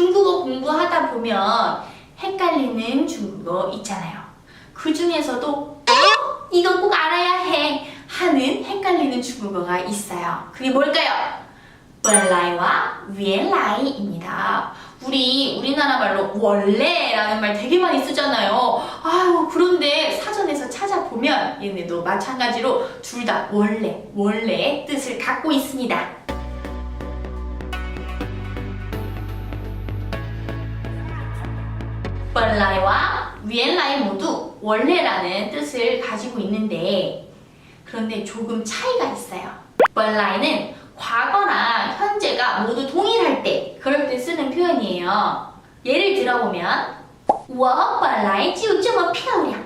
중국어 공부하다 보면 헷갈리는 중국어 있잖아요. 그 중에서도 어? 이거 꼭 알아야 해 하는 헷갈리는 중국어가 있어요. 그게 뭘까요? 원래와 위엔라이입니다. 우리 우리나라 말로 원래라는 말 되게 많이 쓰잖아요. 아유 그런데 사전에서 찾아보면 얘네도 마찬가지로 둘 다 원래 원래의 뜻을 갖고 있습니다. 本来와 原来 모두 원래라는 뜻을 가지고 있는데 그런데 조금 차이가 있어요. 本来는 과거나 현재가 모두 동일할 때 그럴 때 쓰는 표현이에요. 예를 들어보면 我本来就这么漂亮.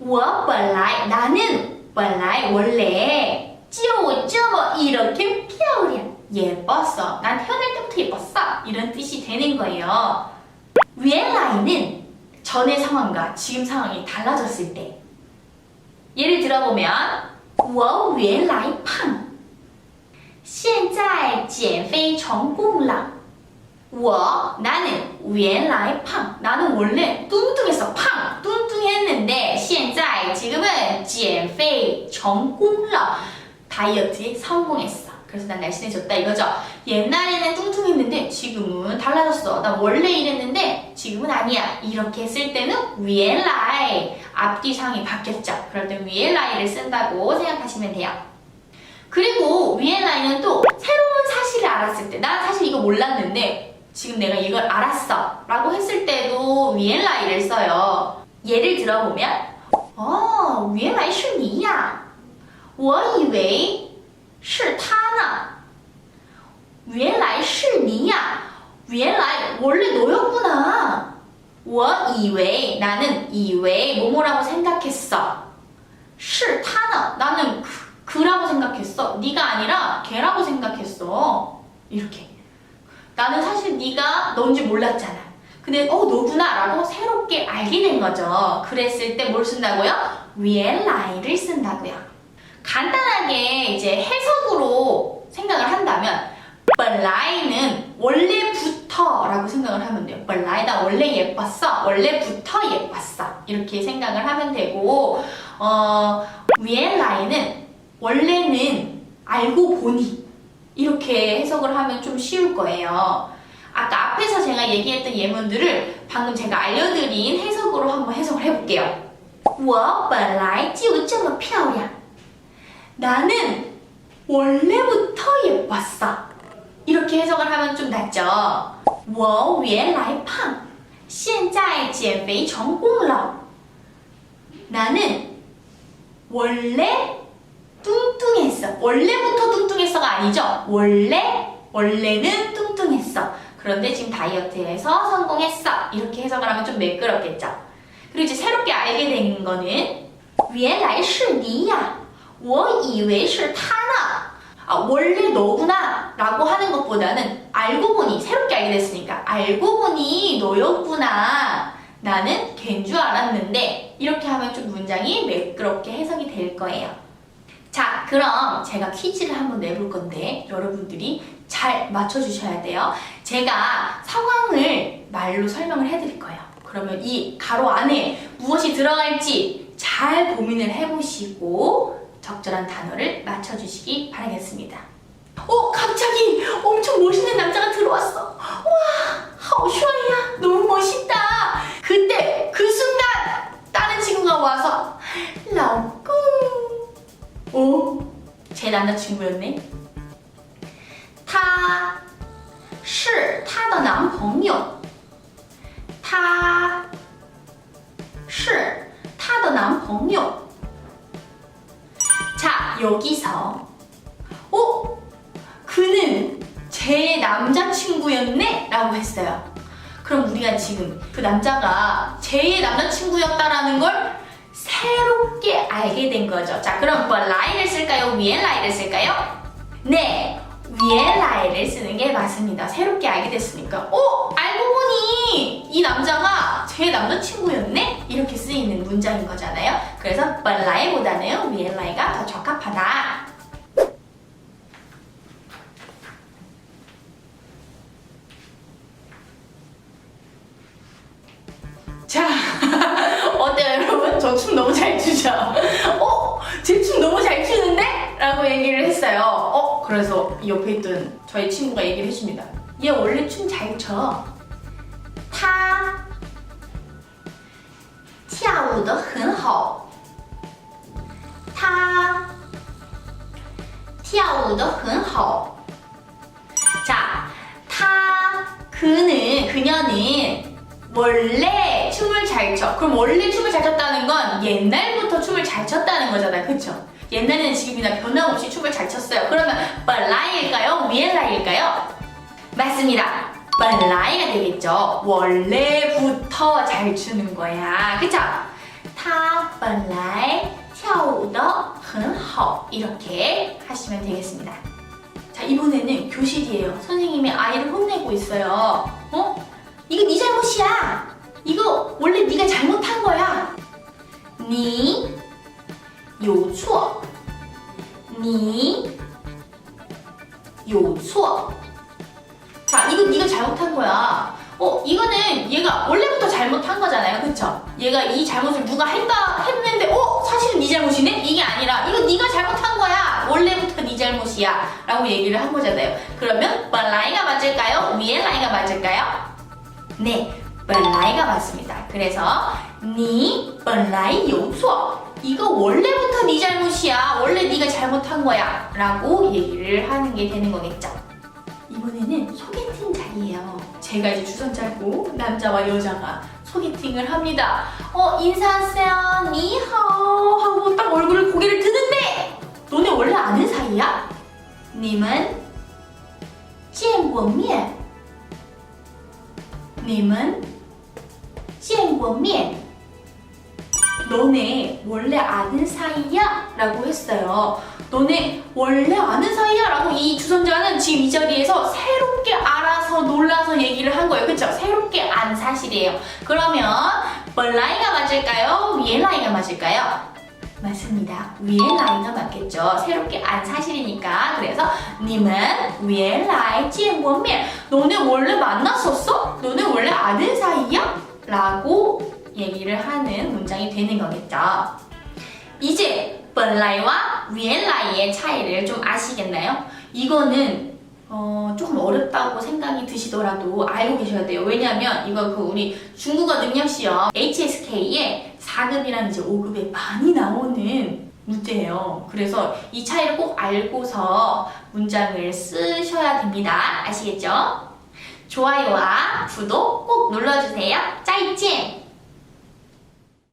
我本来 나는 本来 원래 就这么 이렇게 漂亮 예뻤어. 난 태어날 때부터 예뻤어. 이런 뜻이 되는 거예요. 原来는 전의 상황과 지금 상황이 달라졌을 때 예를 들어보면 我原来胖现在减肥成功了我 나는 原来胖 나는 원래 뚱뚱했어 胖 뚱뚱했는데 现在 지금은 减肥成功了 다이어트에 성공했어 그래서 난 날씬해졌다 이거죠 옛날에는 뚱뚱했는데 지금은 달라졌어 나 원래 이랬는데 지금은 아니야 이렇게 했을 때는 原来 앞뒤 상이 바뀌었죠 그럴 때 原来를 쓴다고 생각하시면 돼요 그리고 위엔라인은 또 새로운 사실을 알았을 때, 난 사실 이거 몰랐는데 지금 내가 이걸 알았어 라고 했을 때도 위엔라이를 써요. 예를 들어보면 어, 原来是你呀我以为 是他呢原来是你呀原来 원래 너였구나 我以为 나는 以为 뭐뭐라고 생각했어 是他呢 나는 그 그라고 생각했어. 네가 아니라 걔라고 생각했어. 이렇게. 나는 사실 네가 넌지 몰랐잖아. 근데 어 너구나라고 새롭게 알게 된 거죠. 그랬을 때 뭘 쓴다고요? 原来를 쓴다고요. 간단하게 이제 해석으로 생각을 한다면 本来는 원래부터라고 생각을 하면 돼요. 本来나 원래 예뻤어. 원래부터 예뻤어. 이렇게 생각을 하면 되고 어 原来는 원래는 알고 보니 이렇게 해석을 하면 좀 쉬울 거예요. 아까 앞에서 제가 얘기했던 예문들을 방금 제가 알려드린 해석으로 한번 해석을 해볼게요. 我本来就这么漂亮. 나는 원래부터 예뻤어. 이렇게 해석을 하면 좀 낫죠. 我原来胖,现在减肥成功了. 나는 원래 뚱뚱했어. 원래부터 뚱뚱했어가 아니죠. 원래 원래는 뚱뚱했어. 그런데 지금 다이어트에서 성공했어. 이렇게 해석을 하면 좀 매끄럽겠죠. 그리고 이제 새롭게 알게 된 거는 原来是你呀 我以为是他呢 아, 원래 너구나 라고 하는 것보다는 알고 보니 새롭게 알게 됐으니까 알고 보니 너였구나 나는 걔인 줄 알았는데 이렇게 하면 좀 문장이 매끄럽게 해석이 될 거예요. 자, 그럼 제가 퀴즈를 한번 내볼 건데 여러분들이 잘 맞춰주셔야 돼요. 제가 상황을 말로 설명을 해드릴 거예요. 그러면 이 가로 안에 무엇이 들어갈지 잘 고민을 해보시고 적절한 단어를 맞춰주시기 바라겠습니다. 어, 갑자기 엄청 멋있는 남자가 들어왔어. 와, 하오슈아야, 너무 멋있다. 그때 그 순간 다른 친구가 와서 老公 오, 제 남자친구였네. 他是他的男朋友。 여기서 어? 그는 제 남자친구였네? 라고 했어요. 그럼 우리가 지금 그 남자가 제 남자친구였다라는 걸 새롭게 알게 된 거죠. 자, 그럼 뭐 라이를 쓸까요? 위엔 라이를 쓸까요? 네, 위엔 라이를 쓰는 게 맞습니다. 새롭게 알게 됐으니까. 어? 알고 보니 이 남자가 제 남자친구였네? 이렇게 쓰이는 문장인 거잖아요. 그래서 발라이보다는 위엘라이가 더 적합하다. 자, 어때요 여러분? 저 춤 너무 잘 추죠? 어? 제 춤 너무 잘 추는데? 라고 얘기를 했어요. 어? 그래서 옆에 있던 저희 친구가 얘기를 해줍니다. 얘 원래 춤 잘 춰. 跳舞的很好。他跳舞的很好。 자, 타 그는 그녀는 원래 춤을 잘 춰. 그럼 원래 춤을 잘 췄다는 건 옛날부터 춤을 잘 췄다는 거잖아요. 그쵸? 옛날에는 지금이나 변함없이 춤을 잘 췄어요. 그러면 빨라일까요? 위엘라일까요? 맞습니다. 빨라이가 되겠죠. 원래부터 잘 추는 거야. 그쵸? 他本来跳舞的很好 이렇게 하시면 되겠습니다. 자 이번에는 교실이에요. 선생님이 아이를 혼내고 있어요. 어? 이거 네 잘못이야. 이거 원래 네가 잘못한 거야. 你有错.你有错. 자 이거 네가 잘못한 거야. 어 이거는 얘가 원래부터 잘못한 거잖아요. 그쵸? 얘가 이 잘못을 누가 했다 했는데 어? 사실은 네 잘못이네? 이게 아니라 이거 네가 잘못한 거야 원래부터 네 잘못이야 라고 얘기를 한 거잖아요 그러면 말라이가 맞을까요? 위에 라이가 맞을까요? 네 말라이가 맞습니다 그래서 니 말라이 용서 이거 원래부터 네 잘못이야 원래 네가 잘못한 거야 라고 얘기를 하는 게 되는 거겠죠 이번에는 소개팅 자리예요 제가 이제 주선 짧고 남자와 여자가 소개팅을 합니다. 어 인사하세요. 니하오 하고 딱 얼굴을 고개를 드는데 너네 원래 아는 사이야? 님은 见过面.님은 见过面. 너네 원래 아는 사이야? 라고 했어요. 너네 원래 아는 사이야? 라고 이 주선자는 지금 이 자리에서 새롭게 알아서 놀라서 얘기를 한 거예요. 그쵸? 새롭게 안 사실이에요. 그러면 벌 라이가 맞을까요? 위에 라이가 맞을까요? 맞습니다. 위에 라이가 맞겠죠. 새롭게 안 사실이니까. 그래서 님은 위에 라이 지엔원면 너네 원래 만났었어? 너네 원래 아는 사이야? 라고 얘기를 하는 문장이 되는 거겠죠. 이제 벌라이와 위엘라이의 차이를 좀 아시겠나요? 이거는 어, 조금 어렵다고 생각이 드시더라도 알고 계셔야 돼요. 왜냐하면 이거 그 우리 중국어 능력 시험 HSK에 4급이랑 이제 5급에 많이 나오는 문제예요. 그래서 이 차이를 꼭 알고서 문장을 쓰셔야 됩니다. 아시겠죠? 좋아요와 구독 꼭 눌러주세요. 짜이찐!